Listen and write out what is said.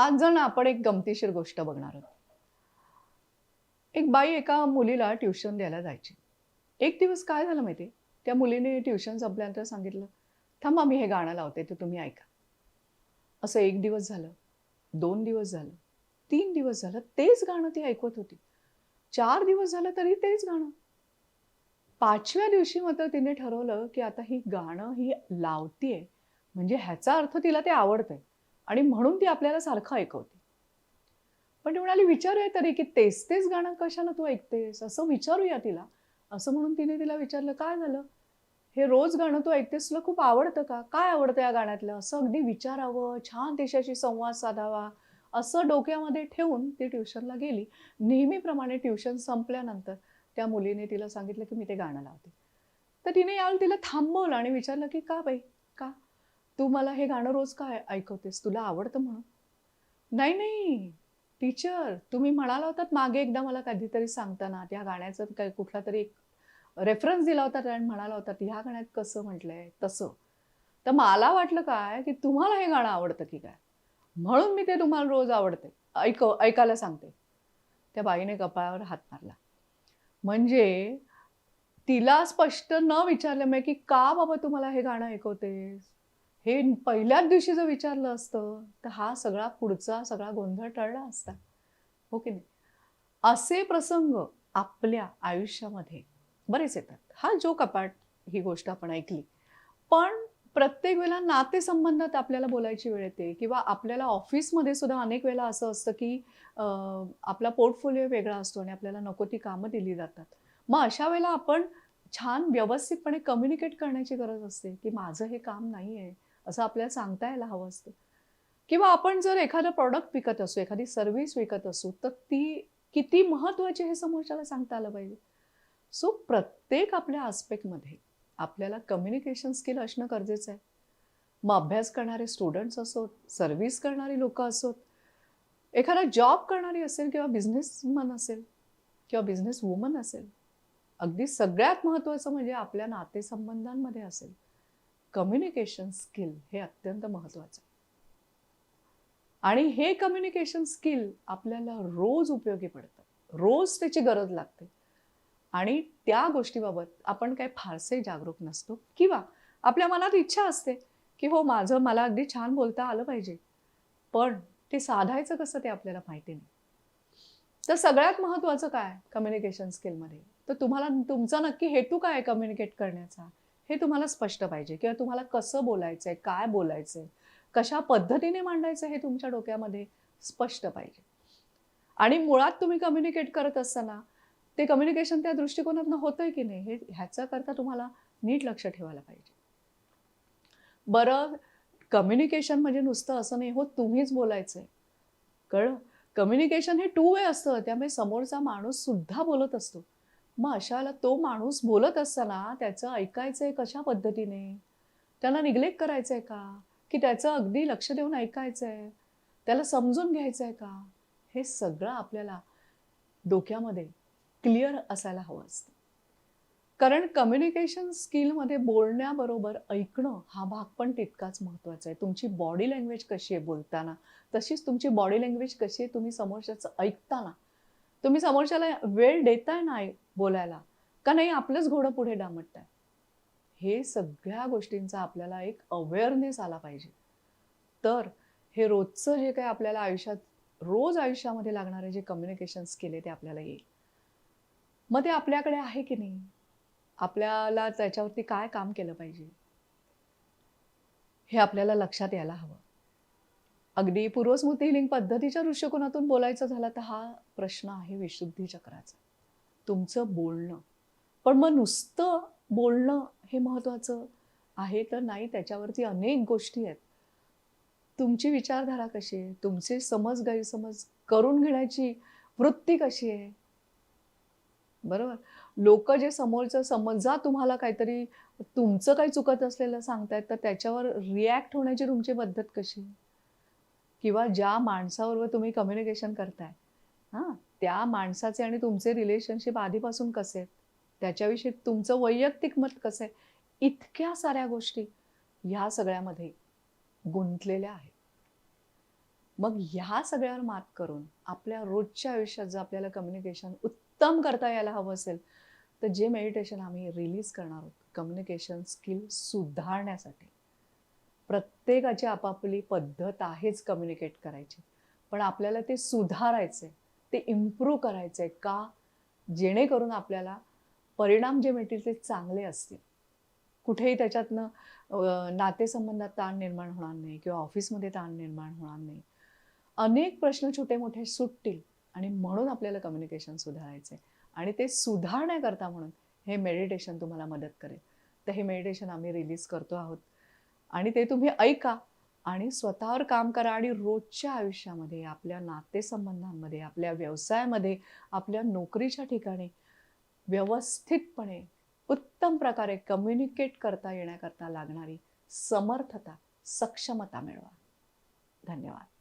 आज जण आपण एक गमतीशीर गोष्ट बघणार आहोत. एक बाई एका मुलीला ट्युशन द्यायला जायची. एक दिवस काय झालं माहिती? त्या मुलीने ट्युशन संपल्यानंतर सांगितलं थांबा मी हे गाणं लावते ते तुम्ही ऐका. असं एक दिवस झालं दोन दिवस झालं तीन दिवस झालं तेच गाणं ती ऐकवत होती. चार दिवस झालं तरी तेच गाणं. पाचव्या दिवशी मात्र तिने ठरवलं की आता ही गाणं ही लावतीये. म्हणजे ह्याचा अर्थ तिला ते आवडतंय. आणि म्हणून ती आपल्याला सारखं ऐकवते. पण ती म्हणाली विचारूया तरी की तेच तेच गाणं कशाला तू ऐकतेस? असं विचारूया तिला. असं म्हणून तिने तिला विचारलं काय झालं? हे रोज गाणं तू ऐकतेस? तुला खूप आवडतं का? काय आवडतं या गाण्यातलं? असं अगदी विचारावं छान देशाशी संवाद साधावा. असं डोक्यामध्ये ठेवून ती ट्युशनला गेली. नेहमीप्रमाणे ट्युशन संपल्यानंतर त्या मुलीने तिला सांगितलं की मी ते गाणं लावते. तर तिने यावेळी तिला थांबवलं आणि विचारलं की का बाई? का? तू मला हे गाणं रोज का ऐकवतेस? तुला आवडतं म्हणून? नाही नाही. टीचर तुम्ही म्हणाला होतात मागे एकदा मला कधीतरी सांगताना त्या गाण्याचं काय कुठला तरी एक रेफरन्स दिला होता आणि म्हणाला होता ह्या गाण्यात कसं म्हटलंय? तसं. तर मला वाटलं काय की तुम्हाला हे गाणं आवडतं की काय? म्हणून मी ते तुम्हाला रोज आवडते. ऐक ऐकायला सांगते. त्या बाईने कपाळावर हात मारला. म्हणजे तिला स्पष्ट न विचारलं मी की का बाबा तुम्हाला हे गाणं ऐकवतेस? हे पहिल्याच दिवशी जर विचारलं असतं तर हा सगळा पुढचा सगळा गोंधळ टळला असता. हो की नाही? असे प्रसंग आपल्या आयुष्यामध्ये बरेच येतात. हा जो कपाट ही गोष्ट आपण ऐकली. पण प्रत्येक वेळेला नातेसंबंधात आपल्याला बोलायची वेळ येते किंवा आपल्याला ऑफिसमध्ये सुद्धा अनेक वेळेला असं असतं की आपला पोर्टफोलिओ वेगळा असतो आणि आपल्याला नको ती कामं दिली जातात. मग अशा वेळेला आपण छान व्यवस्थितपणे कम्युनिकेट करण्याची गरज असते की माझं हे काम नाही आहे असं आपल्याला सांगता यायला हवं असतं. किंवा आपण जर एखादं प्रॉडक्ट विकत असू एखादी सर्व्हिस विकत असू तर ती किती महत्त्वाची हे समोरच्याला सांगता आलं पाहिजे. सो प्रत्येक आपल्या आस्पेक्टमध्ये आपल्याला कम्युनिकेशन स्किल असणं गरजेचं आहे. मग अभ्यास करणारे स्टुडंट्स असोत सर्व्हिस करणारी लोक असोत एखादा जॉब करणारी असेल किंवा बिझनेसमन असेल किंवा बिझनेस वुमन असेल अगदी सगळ्यात महत्त्वाचं म्हणजे आपल्या नातेसंबंधांमध्ये असेल. कम्युनिकेशन स्किल हे अत्यंत महत्त्वाचं आणि हे कम्युनिकेशन स्किल आपल्याला रोज उपयोगी पडतं. रोज त्याची गरज लागते. आणि त्या गोष्टीबाबत आपण काय फारसे जागरूक नसतो किंवा आपल्या मनात इच्छा असते की हो माझं मला अगदी छान बोलता आलं पाहिजे. पण ते साधायचं कसं ते आपल्याला माहिती नाही. तर सगळ्यात महत्त्वाचं काय कम्युनिकेशन स्किलमध्ये तर तुम्हाला तुमचा नक्की हेतू काय कम्युनिकेट करण्याचा? हे तुम्हाला स्पष्ट पाहिजे किंवा तुम्हाला कसं बोलायचं आहे काय बोलायचं आहे कशा पद्धतीने मांडायचं हे तुमच्या डोक्यामध्ये स्पष्ट पाहिजे. आणि मुळात तुम्ही कम्युनिकेट करत असताना ते कम्युनिकेशन त्या दृष्टिकोनातनं होतंय की नाही हे ह्याचा करता तुम्हाला नीट लक्ष ठेवायला पाहिजे. बरं कम्युनिकेशन म्हणजे नुसतं असं नाही हो तुम्हीच बोलायचंय. कळलं? कम्युनिकेशन हे टू वे असतं त्यामुळे समोरचा माणूस सुद्धा बोलत असतो. मग अशाला तो माणूस बोलत असताना त्याचं ऐकायचंय कशा पद्धतीने? त्याला निग्लेक्ट करायचंय का? की त्याचं अगदी लक्ष देऊन ऐकायचंय? त्याला समजून घ्यायचंय का? हे सगळं आपल्याला डोक्यामध्ये क्लिअर असायला हवं असतं. कारण कम्युनिकेशन स्किलमध्ये बोलण्याबरोबर ऐकणं हा भाग पण तितकाच महत्त्वाचा आहे. तुमची बॉडी लँग्वेज कशी आहे बोलताना? तशीच तुमची बॉडी लँग्वेज कशी आहे तुम्ही समोरच्याचं ऐकताना तुम्ही समोरच्याला वेळ देताय नाही बोलायला का नाही आपलंच घोडं पुढे डामटताय हे सगळ्या गोष्टींचा आपल्याला एक अवेअरनेस आला पाहिजे. तर हे रोजचं जे काही आपल्याला आयुष्यात रोज आयुष्यामध्ये लागणारे जे कम्युनिकेशन स्किल आहे ते आपल्याला येईल. मग ते आपल्याकडे आहे की नाही? आपल्याला त्याच्यावरती काय काम केलं पाहिजे? हे आपल्याला लक्षात यायला हवं. अगदी पूर्वस्मृती हिलिंग पद्धतीच्या दृष्टिकोनातून बोलायचं झालं तर हा प्रश्न आहे विशुद्धी चक्राचा. तुमचं बोलणं. पण मग नुसतं बोलणं हे महत्त्वाचं आहे तर नाही त्याच्यावरती अनेक गोष्टी आहेत. तुमची विचारधारा कशी आहे? तुमचे समज गैरसमज करून घेण्याची वृत्ती कशी आहे? बरोबर? लोक जे समोरचं समजा तुम्हाला काहीतरी तुमचं काही चुकत असलेलं सांगतायत तर त्याच्यावर रिॲक्ट होण्याची तुमची पद्धत कशी आहे? किंवा ज्या माणसाबरोबर तुम्ही कम्युनिकेशन करताय हां त्या माणसाचे आणि तुमचे रिलेशनशिप आधीपासून कसे आहेत? त्याच्याविषयी तुमचं वैयक्तिक मत कसं आहे? इतक्या साऱ्या गोष्टी ह्या सगळ्यामध्ये गुंतलेल्या आहेत. मग ह्या सगळ्यावर मात करून आपल्या रोजच्या आयुष्यात जर आपल्याला कम्युनिकेशन उत्तम करता यायला हवं असेल तर जे मेडिटेशन आम्ही रिलीज करणार आहोत कम्युनिकेशन स्किल सुधारण्यासाठी प्रत्येकाची आपापली पद्धत आहेच कम्युनिकेट करायची. पण आपल्याला ते सुधारायचं आहे ते इम्प्रूव्ह करायचं आहे का? जेणेकरून आपल्याला परिणाम जे मिळतील ते चांगले असतील. कुठेही त्याच्यातनं नातेसंबंधात ताण निर्माण होणार नाही किंवा ऑफिसमध्ये ताण निर्माण होणार नाही. अनेक प्रश्न छोटे मोठे सुटतील आणि म्हणून आपल्याला कम्युनिकेशन सुधारायचं आहे आणि ते सुधारण्याकरता म्हणून हे मेडिटेशन तुम्हाला मदत करेल. तर हे मेडिटेशन आम्ही रिलीज करतो आहोत. आणि ते तुम्ही ऐका आणि स्वतःवर काम करा आणि रोजच्या आयुष्यामध्ये आपल्या नातेसंबंधांमध्ये आपल्या व्यवसायामध्ये आपल्या नोकरीच्या ठिकाणी व्यवस्थितपणे उत्तम प्रकारे कम्युनिकेट करता येण्याकरता लागणारी समर्थता सक्षमता मिळवा. धन्यवाद.